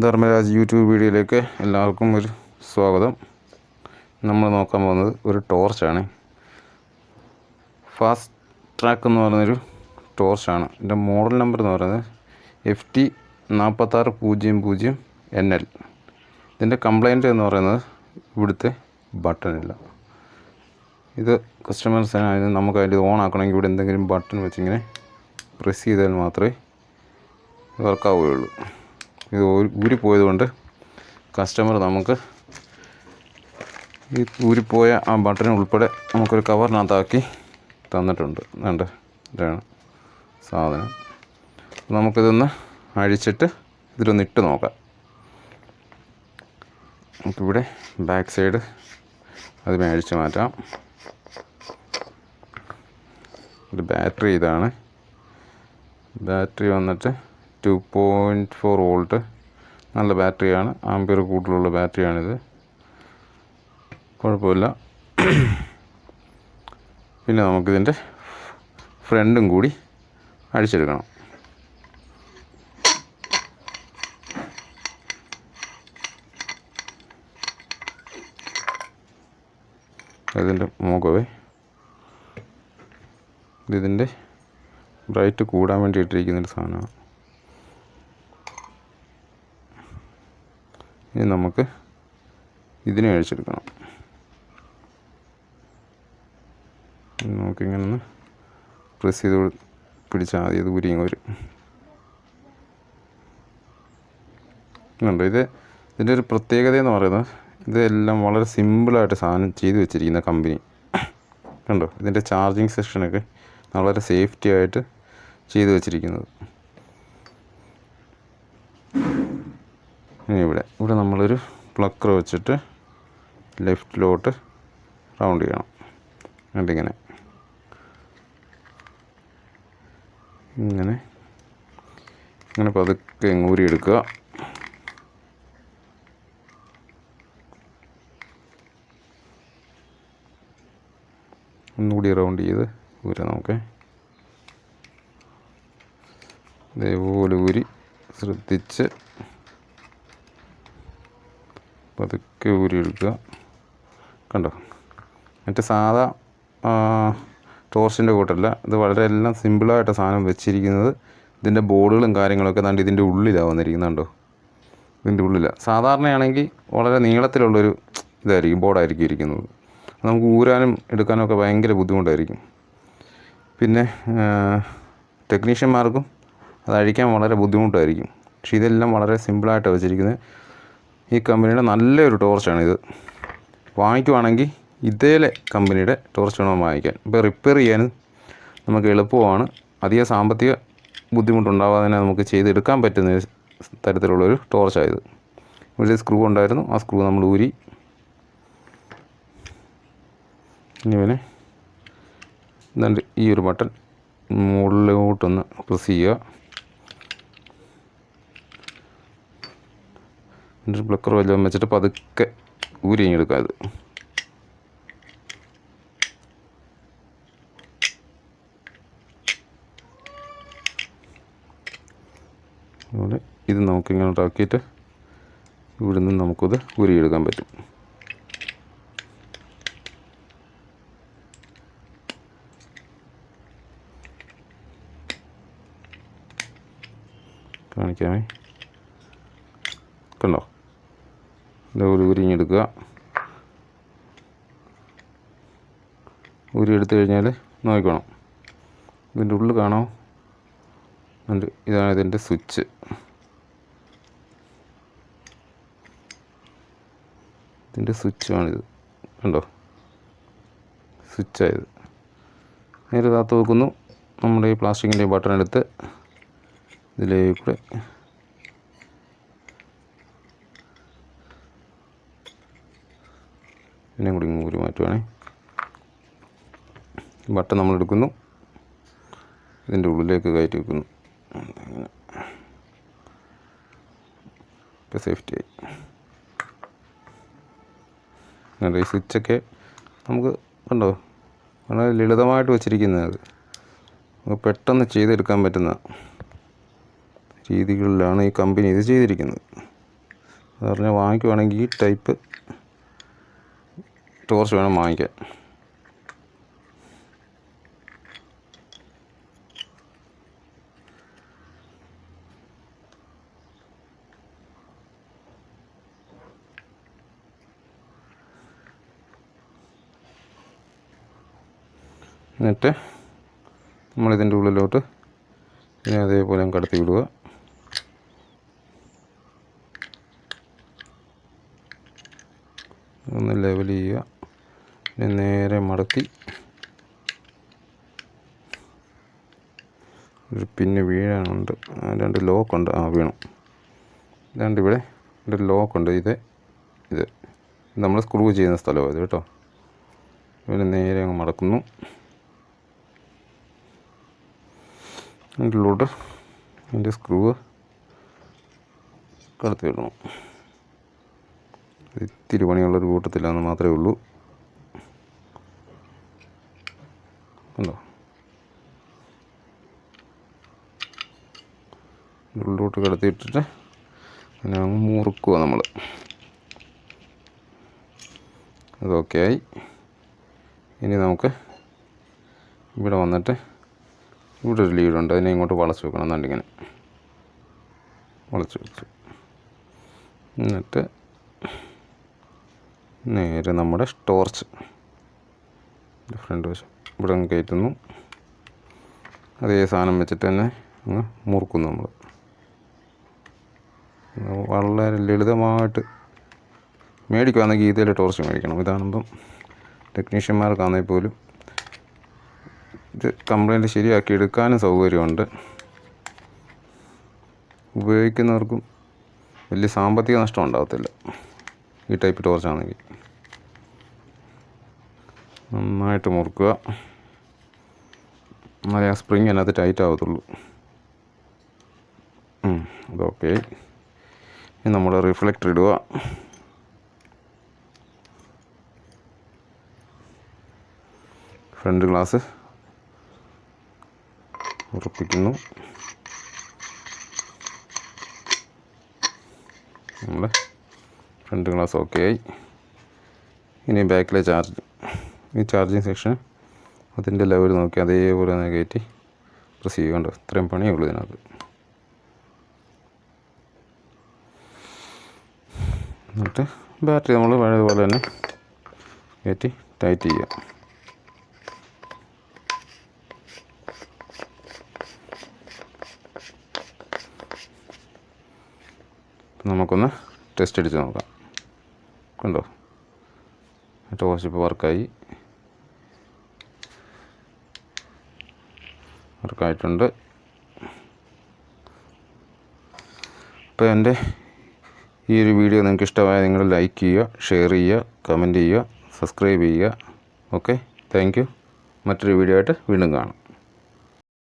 Dharmaraj YouTube വീഡിയോയിലേക്ക് എല്ലാവർക്കും ഒരു സ്വാഗതം. നമ്മൾ നോക്കാൻ പോകുന്നത് ഒരു ടോർച്ചാണ്. ഫാസ്റ്റ് ട്രാക്ക് എന്ന് പറയുന്നൊരു ടോർച്ചാണ്. ഇതിന്റെ മോഡൽ നമ്പർ എന്ന് പറയുന്നത് എഫ് ടി നാൽപ്പത്താറ് പൂജ്യം പൂജ്യം എൻ എൽ. ഇതിന്റെ കംപ്ലൈന്റ് എന്ന് പറയുന്നത് ഇവിടുത്തെ ബട്ടണില്ല ഇത് കസ്റ്റമേഴ്സിനായത് നമുക്ക് അതിന്റെ ഓൺ ആക്കണമെങ്കിൽ ഇവിടെ എന്തെങ്കിലും ബട്ടൺ വെച്ചിങ്ങനെ പ്രസ് ചെയ്താൽ മാത്രമേ വർക്കാവുകയുള്ളൂ ഇത് ഊരി ഊരിപ്പോയത് കൊണ്ട് കസ്റ്റമർ നമുക്ക് ഈ ഊരിപ്പോയ ആ ബട്ടൺ ഉൾപ്പെടെ നമുക്കൊരു കവറിനകത്താക്കി തന്നിട്ടുണ്ട്. വേണ്ട ഇതാണ് സാധനം. നമുക്കിതൊന്ന് അഴിച്ചിട്ട് ഇതിലൊന്ന് ഇട്ട് നോക്കാം. നമുക്കിവിടെ ബാക്ക് സൈഡ് അത് അഴിച്ച് മാറ്റാം. ഇത് ബാറ്ററി ഇതാണ്. ബാറ്ററി വന്നിട്ട് ടു പോയിന്റ് ഫോർ വോൾട്ട് നല്ല ബാറ്ററിയാണ്. ആംപിയർ കൂടുതലുള്ള ബാറ്ററിയാണിത്. കുഴപ്പമില്ല. പിന്നെ നമുക്കിതിന്റെ ഫ്രണ്ടും കൂടി അഴിച്ചെടുക്കണം ഇതിന്റെ മുഖവേ. ഇതിന്റെ ബ്രൈറ്റ് കൂടാൻ വേണ്ടി ഇട്ടിരിക്കുന്നൊരു സാധനമാണ്. ഇനി നമുക്ക് ഇതിനെ അഴിച്ചെടുക്കണം നമുക്കിങ്ങനെ ഒന്ന് പ്രസ് ചെയ്ത് പിടിച്ചാൽ മതി. ഇത് ഉരിയും വരും. ഇത് ഇതിന്റെ ഒരു പ്രത്യേകത എന്ന് പറയുന്നത് ഇതെല്ലാം വളരെ സിമ്പിളായിട്ട് സാധനം ചെയ്തു വെച്ചിരിക്കുന്ന കമ്പനി കണ്ടോ? ഇതിന്റെ ചാർജിങ് സെക്ഷനൊക്കെ വളരെ സേഫ്റ്റി ആയിട്ട് ചെയ്തു വെച്ചിരിക്കുന്നത്. ഇനി ഇവിടെ. ഇവിടെ നമ്മളൊരു പ്ലക്കർ വെച്ചിട്ട് ലെഫ്റ്റിലോട്ട് റൗണ്ട് ചെയ്യണം. എന്നിട്ടിങ്ങനെ. ഇങ്ങനെ. ഇങ്ങനെ പതുക്കെ ഊരിയെടുക്കുക ഒന്നുകൂടി റൗണ്ട് ചെയ്ത് ഊരാം നമുക്ക്. ഇതേപോലെ ഊരി ശ്രദ്ധിച്ച് പതുക്കെ ഊരിയെടുക്കുക കണ്ടോ? മറ്റേ സാധാ ടോർച്ചിന്റെ കൂട്ടല്ല. ഇത് വളരെ എല്ലാം സിമ്പിളായിട്ട് സാധനം വെച്ചിരിക്കുന്നത്. ഇതിന്റെ ബോർഡുകളും കാര്യങ്ങളൊക്കെ ദാണ്ട് ഇതിന്റെ ഉള്ളിലാണ് വന്നിരിക്കുന്നുണ്ടോ ഇതിന്റെ ഉള്ളിലാണ് സാധാരണയാണെങ്കിൽ വളരെ നീളത്തിലുള്ളൊരു ഇതായിരിക്കും ബോർഡായിരിക്കും ഇരിക്കുന്നത്. നമുക്ക് ഊരാനും എടുക്കാനും ഒക്കെ ഭയങ്കര ബുദ്ധിമുട്ടായിരിക്കും. പിന്നെ ടെക്നീഷ്യന്മാർക്കും അത് അഴിക്കാൻ വളരെ ബുദ്ധിമുട്ടായിരിക്കും. പക്ഷേ ഇതെല്ലാം വളരെ സിമ്പിളായിട്ട് വെച്ചിരിക്കുന്നത്. ഈ കമ്പനിയുടെ നല്ലൊരു ടോർച്ചാണ് ടോർച്ചാണിത്. വാങ്ങിക്കുവാണെങ്കിൽ ഇതേലെ കമ്പനിയുടെ ടോർച്ച് വേണം വാങ്ങിക്കാൻ. ഇപ്പോൾ റിപ്പയർ ചെയ്യാനും നമുക്ക് എളുപ്പമാണ്. അധിക സാമ്പത്തിക ബുദ്ധിമുട്ടുണ്ടാവാതെ തന്നെ നമുക്ക് ചെയ്തെടുക്കാൻ പറ്റുന്ന തരത്തിലുള്ളൊരു ടോർച്ചായത് ഇവിടെ സ്ക്രൂ ഉണ്ടായിരുന്നു. ആ സ്ക്രൂ നമ്മൾ ഊരി. ഇനി പിന്നെ എന്നിട്ട് ഈ ഒരു ബട്ടൺ മുകളിലോട്ടൊന്ന് പ്രസ് ചെയ്യുക. എന്നിട്ട് പ്ലക്കർ വല്ലതും വെച്ചിട്ട് പതുക്കെ ഊരിഞ്ഞെടുക്കുക അത്. അതുപോലെ ഇത് നമുക്കിങ്ങനെ ഉണ്ടാക്കിയിട്ട് ഇവിടെ നിന്ന് നമുക്കത് ഊരിയെടുക്കാൻ പറ്റും. കാണിക്കാമേ? കണ്ടോ? ഇതേപോലെ ഉരിഞ്ഞെടുക്കുക ഉരിയെടുത്ത് കഴിഞ്ഞാൽ നോക്കണം. ഇതിന്റെ ഉള്ളിൽ കാണോ? ഉണ്ട് ഇതാണ് ഇതിന്റെ സ്വിച്ച്. ഇതിന്റെ സ്വിച്ചാണിത്. കണ്ടോ? സ്വിച്ചായത്. നേരെ താത്ത് വെക്കുന്നു നമ്മുടെ ഈ പ്ലാസ്റ്റിക്കിന്റെ ബട്ടൺ എടുത്ത് ഇതിലേക്കൂടെ പിന്നെ കൂടി ഇങ്ങോട്ട് മാറ്റുവാണേ. ബട്ടൺ നമ്മൾ എടുക്കുന്നു. ഇതിന്റെ ഉള്ളിലേക്ക് കയറ്റി വെക്കുന്നു. അങ്ങനെ. സേഫ്റ്റി ആയി. ഈ സ്വിച്ചൊക്കെ നമുക്ക് കണ്ടോ വളരെ ലളിതമായിട്ട് വെച്ചിരിക്കുന്നത് നമുക്ക് പെട്ടെന്ന് ചെയ്തെടുക്കാൻ പറ്റുന്ന രീതികളിലാണ് ഈ കമ്പനി ഇത് ചെയ്തിരിക്കുന്നത്. അത് പറഞ്ഞാൽ വാങ്ങിക്കുവാണെങ്കിൽ ഈ ടൈപ്പ് ടോർച്ച് വേണം വാങ്ങിക്കാൻ. എന്നിട്ട് നമ്മളിതിന്റെ ഉള്ളിലോട്ട് ഇനി അതേപോലെ കടത്തി വിടുക. ഒന്ന് ലെവൽ ചെയ്യുക. പിന്നെ നേരെ മടക്കി. ഒരു പിന്നെ വീഴാനുണ്ട്. രണ്ട് ലോക്കുണ്ട്. ആ വീണു. രണ്ട് ഇവിടെ ഒരു ലോക്കുണ്ട്. ഇത് ഇത്. നമ്മൾ സ്ക്രൂ ചെയ്യുന്ന സ്ഥലമാണ് ഇത് കേട്ടോ. ഇവിടെ നേരെ അങ്ങ് മടക്കുന്നു. അതിന്റെ അതിന്റെ സ്ക്രൂ കടത്തി വിടണം ഇത് ഇത്തിരി പണിയുള്ളൊരു കൂട്ടത്തിലാന്ന് മാത്രമേ ഉള്ളൂ കണ്ടോ ഇതിന്റെ ഇട്ടിട്ട് പിന്നെ അങ്ങ് മുറുക്കുക നമ്മൾ അതൊക്കെ ആയി ഇനി നമുക്ക് ഇവിടെ വന്നിട്ട് ഇവിടെ ഒരു ലീഡുണ്ട് അതിനെ ഇങ്ങോട്ട് വളച്ച് വെക്കണം. എന്നിങ്ങനെ വളച്ച് വെച്ചു. എന്നിട്ട് നേരെ നമ്മുടെ ടോർച്ച് ഫ്രണ്ട് വശം. ഇവിടെ കയറ്റുന്നു. അതേ സാധനം വെച്ചിട്ട് തന്നെ അങ്ങ് മുറുക്കുന്നു നമ്മൾ വളരെ ലളിതമായിട്ട് മേടിക്കുകയാണെങ്കിൽ ഇതിൽ ടോർച്ച് മേടിക്കണം. ഇതാകുമ്പം ടെക്നീഷ്യന്മാർക്കാണെങ്കിൽ പോലും ഇത് കംപ്ലൈന്റ് ശരിയാക്കി എടുക്കാനും സൗകര്യമുണ്ട്. ഉപയോഗിക്കുന്നവർക്കും വലിയ സാമ്പത്തിക നഷ്ടം ഉണ്ടാകത്തില്ല ഈ ടൈപ്പ് ടോർച്ചാണെങ്കിൽ നന്നായിട്ട് മുറുക്കുക. എന്നാലേ ആ സ്പ്രിങ് അതിനകത്ത് ടൈറ്റ് ആവത്തുള്ളൂ. അതൊക്കെ ഇനി നമ്മൾ റിഫ്ലക്ടർ ഇടുക. ഫ്രണ്ട് ഗ്ലാസ് ഉറപ്പിക്കുന്നു. നമ്മൾ ഫ്രണ്ട് ഗ്ലാസ് ഓക്കെ ആയി. ഇനി ബാക്കിലെ ചാർജ് ഈ ചാർജിങ് സെക്ഷൻ അതിന്റെ ലെവൽ നോക്കി അതേപോലെ തന്നെ കയറ്റി പ്രസ് ചെയ്യുകയുണ്ട് ഇത്രയും പണിയേ ഉള്ളൂ ഇതിനകത്ത്. എന്നിട്ട് ബാറ്ററി നമ്മൾ പഴയതുപോലെ തന്നെ കയറ്റി ടൈറ്റ് ചെയ്യുക. നമുക്കൊന്ന് ടെസ്റ്റ് അടിച്ച് നോക്കാം. കണ്ടോ? ടോർച്ച് ഇപ്പോൾ വർക്കായി. വർക്കായിട്ടുണ്ട്. അപ്പോൾ എന്റെ ഈ ഒരു വീഡിയോ നിങ്ങൾക്ക് ഇഷ്ടമായ നിങ്ങൾ ലൈക്ക് ചെയ്യുക ഷെയർ ചെയ്യുക കമന്റ് ചെയ്യുക സബ്സ്ക്രൈബ് ചെയ്യുക. ഓക്കെ താങ്ക് മറ്റൊരു വീഡിയോ ആയിട്ട് വീണ്ടും കാണാം.